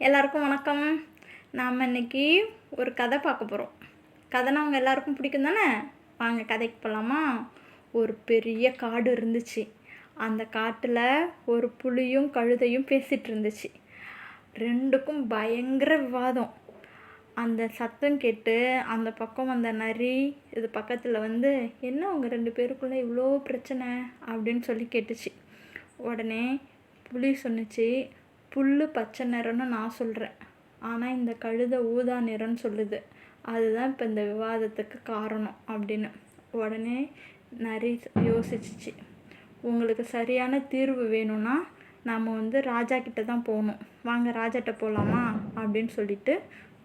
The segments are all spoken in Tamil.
எல்லாருக்கும் வணக்கம். நாம் இன்னைக்கு ஒரு கதை பார்க்க போகிறோம் கதைனா அவங்க எல்லாருக்கும் பிடிக்கும் தானே? வாங்க கதைக்கு போகலாமா ஒரு பெரிய காடு இருந்துச்சு. அந்த காட்டில் ஒரு புலியும் கழுதையும் பேசிகிட்டு இருந்துச்சு. ரெண்டுக்கும் பயங்கர விவாதம். அந்த சத்தம் கேட்டு அந்த பக்கம் வந்த நரி இது பக்கத்தில் வந்து என்ன அவங்க ரெண்டு பேருக்குள்ளே இவ்வளோ பிரச்சனை? அப்படின்னு சொல்லி கேட்டுச்சு. உடனே புலி சொன்னுச்சு புல் பச்சை நிறம்னு நான் சொல்கிறேன் ஆனால் இந்த கழுதை ஊதா நிறம்னு சொல்லுது. அதுதான் இப்போ இந்த விவாதத்துக்கு காரணம் அப்படின்னு. உடனே நரி யோசிச்சிச்சு. உங்களுக்கு சரியான தீர்வு வேணும்னா நாம் வந்து ராஜா கிட்ட தான் போகணும். வாங்க ராஜாட்ட போகலாமா அப்படின்னு சொல்லிட்டு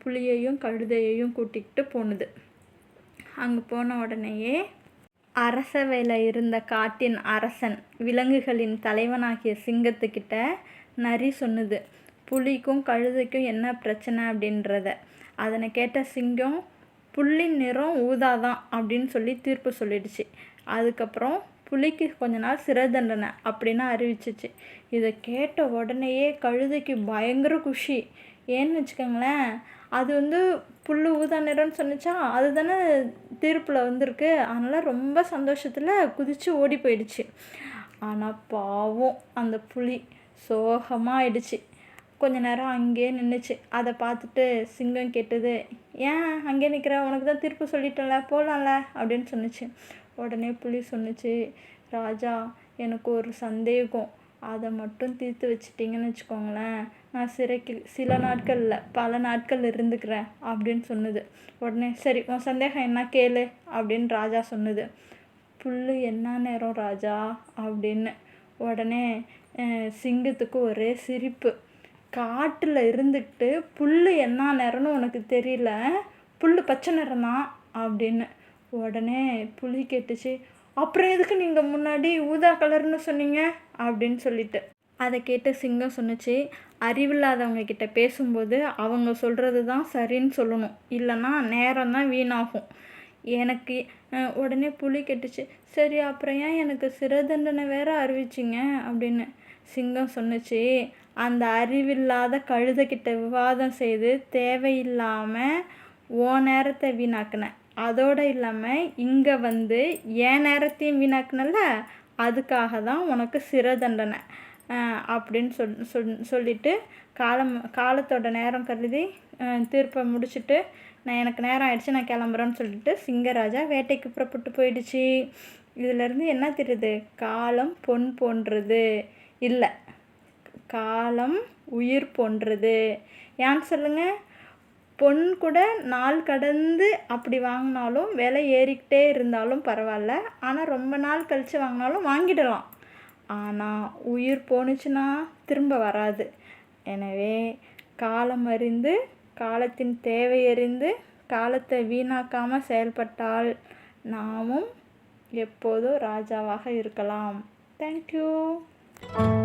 புலியையும் கழுதையையும் கூட்டிக்கிட்டு போனது. அங்கே போன உடனேயே அரசவையில் இருந்த காட்டின் அரசன் விலங்குகளின் தலைவனாகிய சிங்கத்துக்கிட்ட நரி சொன்னுது. புலிக்கும் கழுதைக்கும் என்ன பிரச்சனை அப்படின்றத. அதனை கேட்ட சிங்கம் புள்ளின் நிறம் ஊதாதான் அப்படின்னு சொல்லி தீர்ப்பு சொல்லிடுச்சு. அதுக்கப்புறம் புலிக்கு கொஞ்ச நாள் சிறை தண்டனை அப்படின்னு அறிவிச்சிச்சு. இதை கேட்ட உடனேயே கழுதைக்கு பயங்கர குஷி. ஏன்னு வச்சுக்கோங்களேன் அது வந்து புல் ஊதா நிறம்னு சொன்னிச்சா அது தானே தீர்ப்பில் வந்திருக்கு. அதனால் ரொம்ப சந்தோஷத்தில் குதித்து ஓடி போயிடுச்சு. ஆனால் பாவம் அந்த புலி. சோகமாக ஆயிடுச்சு கொஞ்ச நேரம் அங்கேயே நின்றுச்சு அதை பார்த்துட்டு சிங்கம் கேட்டது ஏன் அங்கே நிற்கிற உனக்கு தான் திருப்பு சொல்லிட்டேன்ல போகலாம்ல அப்படின்னு சொன்னிச்சு. உடனே புலி சொன்னிச்சு ராஜா எனக்கு ஒரு சந்தேகம். அதை மட்டும் தீர்த்து வச்சிட்டிங்கன்னு வச்சுக்கோங்களேன். நான் சிறைக்கு சில நாட்களில் பல நாட்கள் இருந்துக்கிறேன் அப்படின்னு சொன்னது. உடனே சரி உன் சந்தேகம் என்ன கேளு அப்படின்னு ராஜா சொன்னது. புல் என்ன நேரம் ராஜா? அப்படின்னு உடனே சிங்கத்துக்கு ஒரே சிரிப்பு. காட்டில் இருந்துக்கிட்டு புல் என்ன நிறம்னு உனக்கு தெரியல? புல் பச்சை நிறம் தான் அப்படின்னு. உடனே புலி கேட்டுச்சு அப்புறம் எதுக்கு நீங்கள் முன்னாடி ஊதா கலர்னு சொன்னீங்க? அப்படின்னு சொல்லிட்டு. அதை கேட்டு சிங்கம் சொன்னிச்சு அறிவில்லாதவங்க கிட்ட பேசும்போது அவங்க சொல்கிறது தான் சரின்னு சொல்லணும். இல்லைன்னா நேரம் தான் வீணாகும். எனக்கு உடனே புலி கெட்டுச்சு சரி அப்புறம் ஏன் எனக்கு சிறை தண்டனை வேற அறிவிச்சிங்க? அப்படின்னு. சிங்கம் சொன்னிச்சு அந்த அறிவில்லாத கழுதைக்கிட்ட விவாதம் செய்து தேவையில்லாமல் ஓ நேரத்தை வீணாக்கினேன் அதோடு இல்லாமல் இங்கே வந்து என் நேரத்தையும் வீணாக்குனல அதுக்காக தான் உனக்கு சிறை தண்டனை. அப்படின்னு சொல் சொல் சொல்லிவிட்டு காலம் காலத்தோட நேரம் கருதி தீர்ப்பை முடிச்சுட்டு நான் எனக்கு நேரம் ஆயிடுச்சு நான் கிளம்புறேன்னு சொல்லிட்டு சிங்கராஜா வேட்டைக்கு புறப்பட்டு போயிடுச்சு. இதிலேருந்து என்ன தெரியுது? காலம் பொன் போன்றது. இல்லை. காலம் உயிர் போன்றது. ஏன்னு சொல்லுங்கள் பொன் கூட நாள் கடந்து அப்படி வாங்கினாலும் விலை ஏறிக்கிட்டே இருந்தாலும் பரவாயில்ல. ஆனால் ரொம்ப நாள் கழித்து வாங்கினாலும் வாங்கிடலாம். ஆனால் உயிர் போணுச்சுன்னா திரும்ப வராது. எனவே காலம் அறிந்து காலத்தின் தேவையறிந்து காலத்தை வீணாக்காமல் செயல்பட்டால் நாமும் எப்போதும் ராஜாவாக இருக்கலாம். Thank you Thank you.